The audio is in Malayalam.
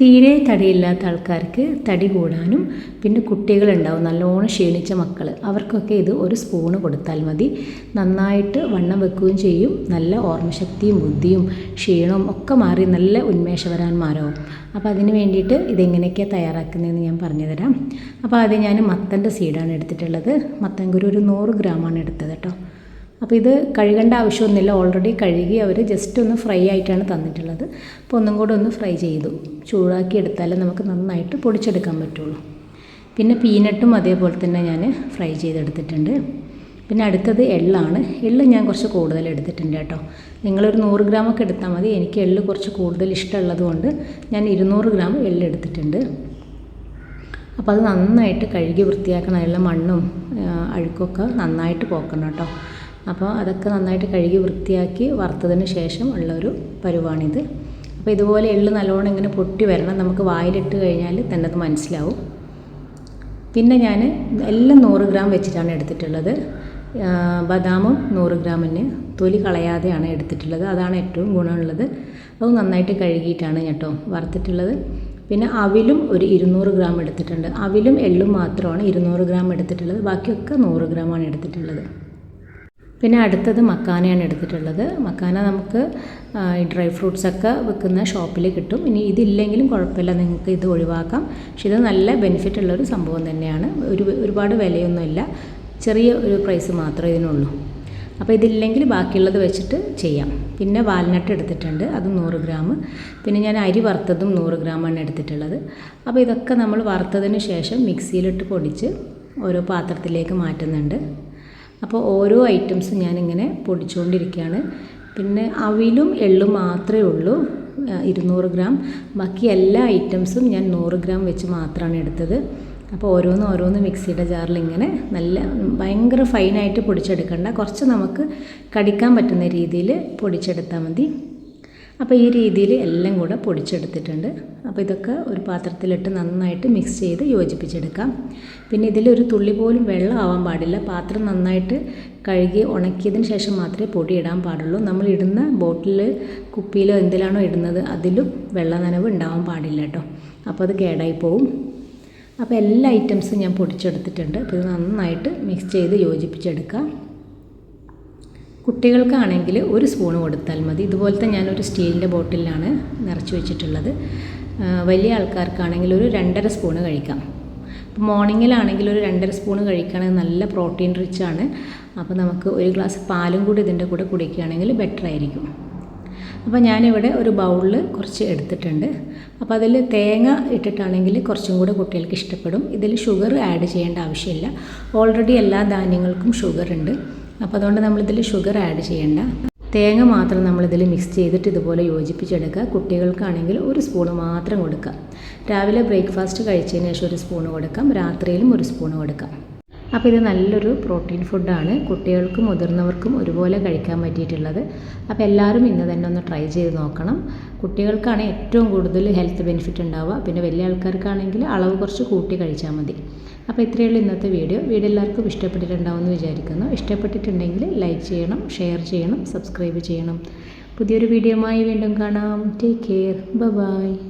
തീരെ തടിയില്ലാത്ത ആൾക്കാർക്ക് തടി കൂടാനും പിന്നെ കുട്ടികളുണ്ടാവും നല്ലോണം ക്ഷീണിച്ച മക്കൾ അവർക്കൊക്കെ ഇത് ഒരു സ്പൂണ് കൊടുത്താൽ മതി. നന്നായിട്ട് വണ്ണം വെക്കുകയും ചെയ്യും നല്ല ഓർമ്മശക്തിയും ബുദ്ധിയും ക്ഷീണവും ഒക്കെ മാറി നല്ല ഉന്മേഷവരാന്മാരാവും അപ്പോൾ അതിന് വേണ്ടിയിട്ട് ഇതെങ്ങനെയൊക്കെയാണ് തയ്യാറാക്കുന്നതെന്ന് ഞാൻ പറഞ്ഞുതരാം. അപ്പോൾ ആദ്യം ഞാൻ മത്തന്റെ സീഡാണ് എടുത്തിട്ടുള്ളത്. മത്തൻ കുരു ഒരു നൂറ് ഗ്രാമാണ് എടുത്തത് കേട്ടോ. അപ്പോൾ ഇത് കഴുകേണ്ട ആവശ്യമൊന്നുമില്ല. ഓൾറെഡി കഴുകി അവർ ജസ്റ്റ് ഒന്ന് ഫ്രൈ ആയിട്ടാണ് തന്നിട്ടുള്ളത്. അപ്പോൾ ഒന്നും കൂടെ ഒന്ന് ഫ്രൈ ചെയ്തു. ചൂടാക്കി എടുത്താലേ നമുക്ക് നന്നായിട്ട് പൊടിച്ചെടുക്കാൻ പറ്റുള്ളൂ. പിന്നെ പീനട്ടും അതേപോലെ തന്നെ ഞാൻ ഫ്രൈ ചെയ്തെടുത്തിട്ടുണ്ട്. പിന്നെ അടുത്തത് എള്ളാണ്. എള്ള് ഞാൻ കുറച്ച് കൂടുതൽ എടുത്തിട്ടുണ്ട് കേട്ടോ. നിങ്ങളൊരു നൂറ് ഗ്രാമൊക്കെ എടുത്താൽ മതി. എനിക്ക് എള്ള് കുറച്ച് കൂടുതൽ ഇഷ്ടമുള്ളത് കൊണ്ട് ഞാൻ ഇരുന്നൂറ് ഗ്രാം എള്ള് എടുത്തിട്ടുണ്ട്. അപ്പോൾ അത് നന്നായിട്ട് കഴുകി വൃത്തിയാക്കണം. അതിലുള്ള മണ്ണും അഴുക്കൊക്കെ നന്നായിട്ട് പോക്കണം കേട്ടോ. അപ്പോൾ അതൊക്കെ നന്നായിട്ട് കഴുകി വൃത്തിയാക്കി വറുത്തതിന് ശേഷം ഉള്ളൊരു പരുവാണിത്. അപ്പോൾ ഇതുപോലെ എള്ള് നല്ലോണം ഇങ്ങനെ പൊട്ടി വരണം. നമുക്ക് വായിലിട്ട് കഴിഞ്ഞാൽ തന്നെ അത് മനസ്സിലാവും. പിന്നെ ഞാൻ എല്ലാം നൂറ് ഗ്രാം വെച്ചിട്ടാണ് എടുത്തിട്ടുള്ളത്. ബദാമും നൂറ് ഗ്രാമിന് തൊലി കളയാതെയാണ് എടുത്തിട്ടുള്ളത്. അതാണ് ഏറ്റവും ഗുണമുള്ളത്. അത് നന്നായിട്ട് കഴുകിയിട്ടാണ് കേട്ടോ വറുത്തിട്ടുള്ളത്. പിന്നെ അവിലും ഒരു ഇരുന്നൂറ് ഗ്രാം എടുത്തിട്ടുണ്ട്. അവിലും എള്ളും മാത്രമാണ് ഇരുന്നൂറ് ഗ്രാം എടുത്തിട്ടുള്ളത്. ബാക്കിയൊക്കെ നൂറ് ഗ്രാമാണ് എടുത്തിട്ടുള്ളത്. പിന്നെ അടുത്തത് മക്കാനയാണ് എടുത്തിട്ടുള്ളത്. മക്കാന നമുക്ക് ഈ ഡ്രൈ ഫ്രൂട്ട്സൊക്കെ വെക്കുന്ന ഷോപ്പിൽ കിട്ടും. ഇനി ഇതില്ലെങ്കിലും കുഴപ്പമില്ല നിങ്ങൾക്ക് ഇത് ഒഴിവാക്കാം. പക്ഷെ ഇത് നല്ല ബെനിഫിറ്റ് ഉള്ളൊരു സംഭവം തന്നെയാണ്. ഒരു ഒരുപാട് വിലയൊന്നുമില്ല ചെറിയ ഒരു പ്രൈസ് മാത്രമേ ഇതിനുള്ളൂ. അപ്പോൾ ഇതില്ലെങ്കിൽ ബാക്കിയുള്ളത് വെച്ചിട്ട് ചെയ്യാം. പിന്നെ വാൽനട്ട് എടുത്തിട്ടുണ്ട് അത് നൂറ് ഗ്രാം പിന്നെ ഞാൻ അരി വറുത്തതും നൂറ് ഗ്രാമാണ് എടുത്തിട്ടുള്ളത്. അപ്പോൾ ഇതൊക്കെ നമ്മൾ വറുത്തതിന് ശേഷം മിക്സിയിലിട്ട് പൊടിച്ച് ഓരോ പാത്രത്തിലേക്ക് മാറ്റുന്നുണ്ട്. അപ്പോൾ ഓരോ ഐറ്റംസും ഞാനിങ്ങനെ പൊടിച്ചുകൊണ്ടിരിക്കുകയാണ് പിന്നെ അവിലും എള്ളും മാത്രമേ ഉള്ളൂ. ഇരുന്നൂറ് ഗ്രാം ബാക്കി എല്ലാ ഐറ്റംസും ഞാൻ നൂറ് ഗ്രാം വെച്ച് മാത്രമാണ് എടുത്തത്. അപ്പോൾ ഓരോന്നും ഓരോന്നും മിക്സിയുടെ ജാറിൽ ഇങ്ങനെ നല്ല ഭയങ്കര ഫൈനായിട്ട് പൊടിച്ചെടുക്കണ്ട. കുറച്ച് നമുക്ക് കടിക്കാൻ പറ്റുന്ന രീതിയിൽ പൊടിച്ചെടുത്താൽ മതി. അപ്പോൾ ഈ രീതിയിൽ എല്ലാം കൂടെ പൊടിച്ചെടുത്തിട്ടുണ്ട്. അപ്പോൾ ഇതൊക്കെ ഒരു പാത്രത്തിലിട്ട് നന്നായിട്ട് മിക്സ് ചെയ്ത് യോജിപ്പിച്ചെടുക്കാം. പിന്നെ ഇതിലൊരു തുള്ളി പോലും വെള്ളം ആവാൻ പാടില്ല. പാത്രം നന്നായിട്ട് കഴുകി ഉണക്കിയതിന് ശേഷം മാത്രമേ പൊടി ഇടാൻ പാടുള്ളൂ. നമ്മൾ ഇടുന്ന ബോട്ടിൽ കുപ്പിയിലോ എന്തിലാണോ ഇടുന്നത് അതിലും വെള്ള നനവ് ഉണ്ടാവാൻ പാടില്ല കേട്ടോ. അപ്പോൾ അത് കേടായി പോവും. അപ്പോൾ എല്ലാ ഐറ്റംസും ഞാൻ പൊടിച്ചെടുത്തിട്ടുണ്ട്. അപ്പോൾ ഇത് നന്നായിട്ട് മിക്സ് ചെയ്ത് യോജിപ്പിച്ചെടുക്കാം. കുട്ടികൾക്കാണെങ്കിൽ ഒരു സ്പൂൺ കൊടുത്താൽ മതി. ഇതുപോലത്തെ ഞാനൊരു സ്റ്റീലിന്റെ ബോട്ടിലാണ് നിറച്ച് വെച്ചിട്ടുള്ളത്. വലിയ ആൾക്കാർക്കാണെങ്കിൽ ഒരു രണ്ടര സ്പൂണ് കഴിക്കാം. മോർണിംഗിലാണെങ്കിൽ ഒരു രണ്ടര സ്പൂണ് കഴിക്കുകയാണെങ്കിൽ നല്ല പ്രോട്ടീൻ റിച്ച് ആണ് അപ്പോൾ നമുക്ക് ഒരു ഗ്ലാസ് പാലും കൂടി ഇതിന്റെ കൂടെ കുടിക്കുകയാണെങ്കിൽ ബെറ്റർ ആയിരിക്കും. അപ്പോൾ ഞാനിവിടെ ഒരു ബൗളിൽ കുറച്ച് എടുത്തിട്ടുണ്ട്. അപ്പോൾ അതിൽ തേങ്ങ ഇട്ടിട്ടാണെങ്കിൽ കുറച്ചും കൂടെ കുട്ടികൾക്ക് ഇഷ്ടപ്പെടും. ഇതിൽ ഷുഗർ ആഡ് ചെയ്യേണ്ട ആവശ്യമില്ല. ഓൾറെഡി എല്ലാ ധാന്യങ്ങൾക്കും ഷുഗർ ഉണ്ട് അപ്പോൾ അതുകൊണ്ട് നമ്മളിതിൽ ഷുഗർ ആഡ് ചെയ്യേണ്ട. തേങ്ങ മാത്രം നമ്മളിതിൽ മിക്സ് ചെയ്തിട്ട് ഇതുപോലെ യോജിപ്പിച്ചെടുക്കുക. കുട്ടികൾക്കാണെങ്കിൽ ഒരു സ്പൂണ് മാത്രം കൊടുക്കാം രാവിലെ ബ്രേക്ക്ഫാസ്റ്റ് കഴിച്ചതിന് ശേഷം ഒരു സ്പൂണ് കൊടുക്കാം. രാത്രിയിലും ഒരു സ്പൂണ് കൊടുക്കാം. അപ്പോൾ ഇത് നല്ലൊരു പ്രോട്ടീൻ ഫുഡാണ്. കുട്ടികൾക്കും മുതിർന്നവർക്കും ഒരുപോലെ കഴിക്കാൻ പറ്റിയിട്ടുള്ളത്. അപ്പോൾ എല്ലാവരും ഇന്ന് തന്നെ ഒന്ന് ട്രൈ ചെയ്ത് നോക്കണം. കുട്ടികൾക്കാണ് ഏറ്റവും കൂടുതൽ ഹെൽത്ത് ബെനിഫിറ്റ് ഉണ്ടാവുക. പിന്നെ വലിയ ആൾക്കാർക്കാണെങ്കിൽ അളവ് കുറച്ച് കൂട്ടി കഴിച്ചാൽ മതി. അപ്പോൾ ഇത്രയുള്ള ഇന്നത്തെ വീഡിയോ. വീഡിയോ എല്ലാവർക്കും ഇഷ്ടപ്പെട്ടിട്ടുണ്ടാവുമെന്ന് വിചാരിക്കുന്നു. ഇഷ്ടപ്പെട്ടിട്ടുണ്ടെങ്കിൽ ലൈക്ക് ചെയ്യണം ഷെയർ ചെയ്യണം സബ്സ്ക്രൈബ് ചെയ്യണം. പുതിയൊരു വീഡിയോയുമായി വീണ്ടും കാണാം. Take care bye